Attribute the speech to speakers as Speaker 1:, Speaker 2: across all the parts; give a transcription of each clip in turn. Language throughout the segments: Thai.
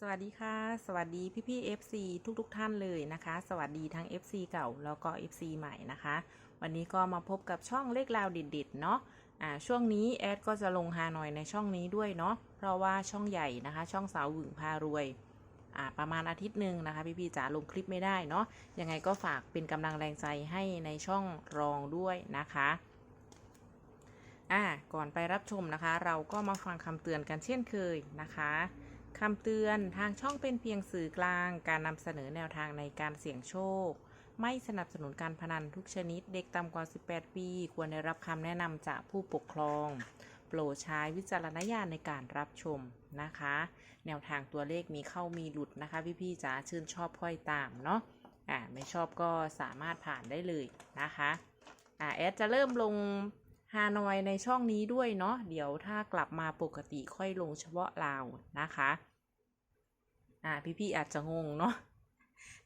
Speaker 1: สวัสดีค่ะ สวัสดีพี่พี่ FC ทุกๆทท่านเลยนะคะ สวัสดีทั้ง FC เก่าแล้วก็ FC ใหม่นะคะ วันนี้ก็มาพบกับช่องเลขราวดิดๆเนาะอ่าช่วงนี้แอดก็จะลงฮานอยในช่องนี้ด้วยเนาะเพราะว่าช่องใหญ่นะคะ ช่องสาวหวึงพารวยอ่าประมาณอาทิตย์หนึ่งนะคะ พี่พี่จ๋าลงคลิปไม่ได้เนาะยังไงก็ฝากเป็นกำลังแรงใจให้ในช่องรองด้วยนะคะอ่าก่อนไปรับชมนะคะ เราก็มาฟังคำเตือนกันเช่นเคยนะคะ คำเตือนทางช่องเป็นเพียงสื่อกลาง การนำเสนอแนวทางในการเสี่ยงโชค ไม่สนับสนุนการพนันทุกชนิดเด็กต่ำกว่า 18 ปี ควรได้รับคำแนะนำจากผู้ปกครอง โปรดใช้วิจารณญาณในการรับชมนะคะ แนวทางตัวเลขมีเข้ามีหลุดนะคะพี่ๆจ๋าชื่นชอบค่อยตามเนาะอ่าไม่ชอบก็สามารถผ่านได้เลยนะคะอ่าแอดจะเริ่มลง ฮานอยในช่องนี้ด้วยเนาะเดี๋ยวถ้ากลับมาปกติค่อยลงเฉพาะลาวนะคะ อ่าพี่ๆอาจจะงงเนาะ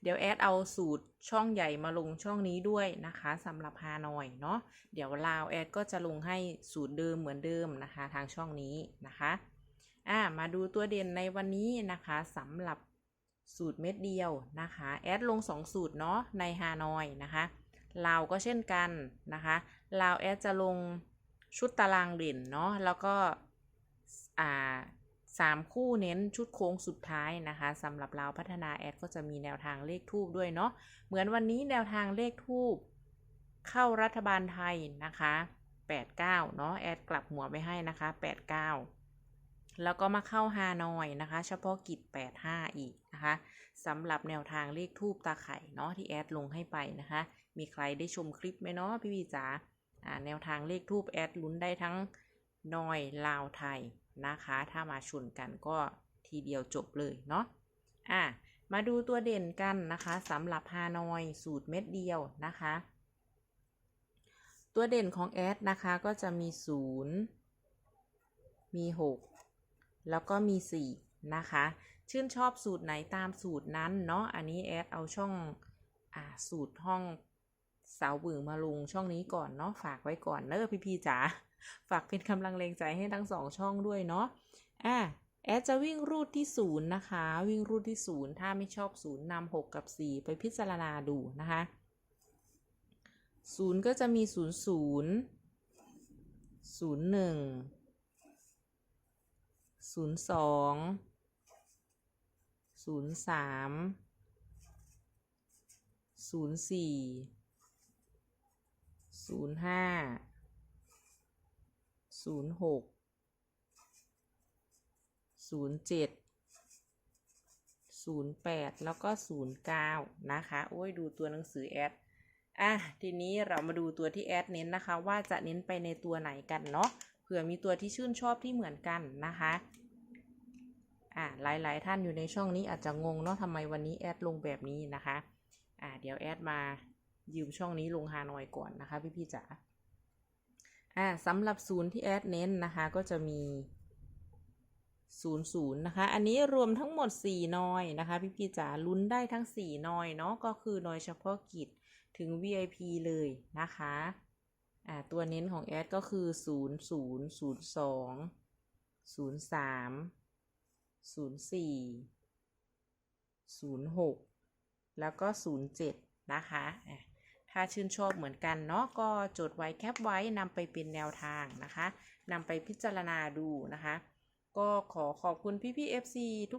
Speaker 1: เดี๋ยวแอดเอาสูตรช่องใหญ่มาลงช่องนี้ด้วยนะคะสำหรับฮานอยเนาะเดี๋ยวลาวแอดก็จะลงให้สูตรเดิมเหมือนเดิมนะคะ ทางช่องนี้นะคะอ่ามาดูตัวเด่นในวันนี้นะคะสำหรับสูตรเม็ดเดียวนะคะ แอดลง 2 สูตรเนาะในฮานอยนะคะ ลาวก็เช่นกันนะคะลาวแอดจะลงชุดตารางเด่นเนาะแล้วก็อ่าสามคู่เน้นชุดโค้งสุดท้ายนะคะสำหรับลาพัฒนาแอดก็จะมีแนวทางเลขทูบด้วยเนาะเหมือนวันนี้แนวทางเลขทูบเข้ารัฐบาลไทยนะคะ 89 เนาะแอดกลับหัวไปให้นะคะ 89 แล้วก็มาเข้าฮานอยนะคะ เฉพาะกิจ 85 อีกนะคะสำหรับแนวทางเลขทูบตาไข่เนาะที่แอดลงให้ไปนะคะมีใครได้ชมคลิปไหมเนาะพี่วีจ๋าอ่าแนวทางเลขทูบแอดลุ้นได้ทั้งนอยลาวไทยนะคะ ถ้ามาชนกันก็ทีเดียวจบเลยเนาะอะมาดูตัวเด่นกันนะคะสำหรับฮานอยสูตรเม็ดเดียวนะคะ ตัวเด่นของแอดนะคะก็จะมี 0 มี 6 แล้วก็มี 4 นะคะ ชื่นชอบสูตรไหนตามสูตรนั้นเนาะอันนี้แอดเอาช่องอสูตรห้อง สาวบึงมาลงช่องนี้ก่อนเนาะฝากไว้ก่อนเนอะพี่ๆจ๋าฝากเป็นกำลังแรงใจให้ทั้งสองช่องด้วยเนาะอะแอดจะวิ่งรูดที่ศูนย์นะคะ วิ่งรูดที่ศูนย์ถ้าไม่ชอบศูนย์นำหกกับสี่ไปพิจารณาดูนะคะศูนย์ก็จะมีศูนย์ศูนย์ศูนย์หนึ่งศูนย์สองศูนย์สามศูนย์สี่ ศูนย์ห้าศูนย์หกศูนย์เจ็ดศูนย์แปดแล้วก็ศูนย์เก้านะคะ โอ้ยดูตัวหนังสือแอด อะ ทีนี้เรามาดูตัวที่แอดเน้นนะคะ ว่าจะเน้นไปในตัวไหนกันเนาะ เผื่อมีตัวที่ชื่นชอบที่เหมือนกันนะคะอะหลาย ๆ ท่านอยู่ในช่องนี้อาจจะงงเนาะทำไมวันนี้แอดลงแบบนี้นะคะ อะเดี๋ยวแอดมา ยืมช่องนี้ลงฮานอยก่อนนะคะ พี่ๆจ๋าอ่าสำหรับศูนย์ที่แอดเน้นนะคะก็จะมี 0 0 นะคะ อันนี้รวมทั้งหมด 4 นอยนะคะ พี่พี่จ๋าลุ้นได้ทั้ง 4 นอยเนาะก็คือนอยเฉพาะกิจถึง VIP เลยนะคะอ่าตัวเน้นของแอดก็คือ 0 0 0 2 0 3 0 4 0 6 แล้วก็ 0 7 นะคะอะ ถ้าชื่นชอบเหมือนกันเนาะก็จดไว้แคปไว้นำไปเป็นแนวทางนะคะนำไปพิจารณาดูนะคะ ก็ขอขอบคุณพี่พี่ FC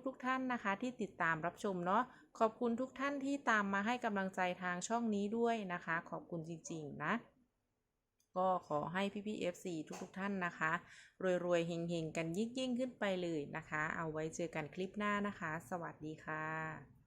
Speaker 1: ทุกๆทท่านนะคะ ที่ติดตามรับชมเนาะขอบคุณทุกท่านที่ตามมาให้กำลังใจทางช่องนี้ด้วยนะคะ ขอบคุณจริงๆนะก็ขอให้พี่พี่ FC ทุกๆท่านนะคะ รวยๆเฮงๆ กันยิ่งๆ ขึ้นไปเลยนะคะ เอาไว้เจอกันคลิปหน้านะคะ สวัสดีค่ะ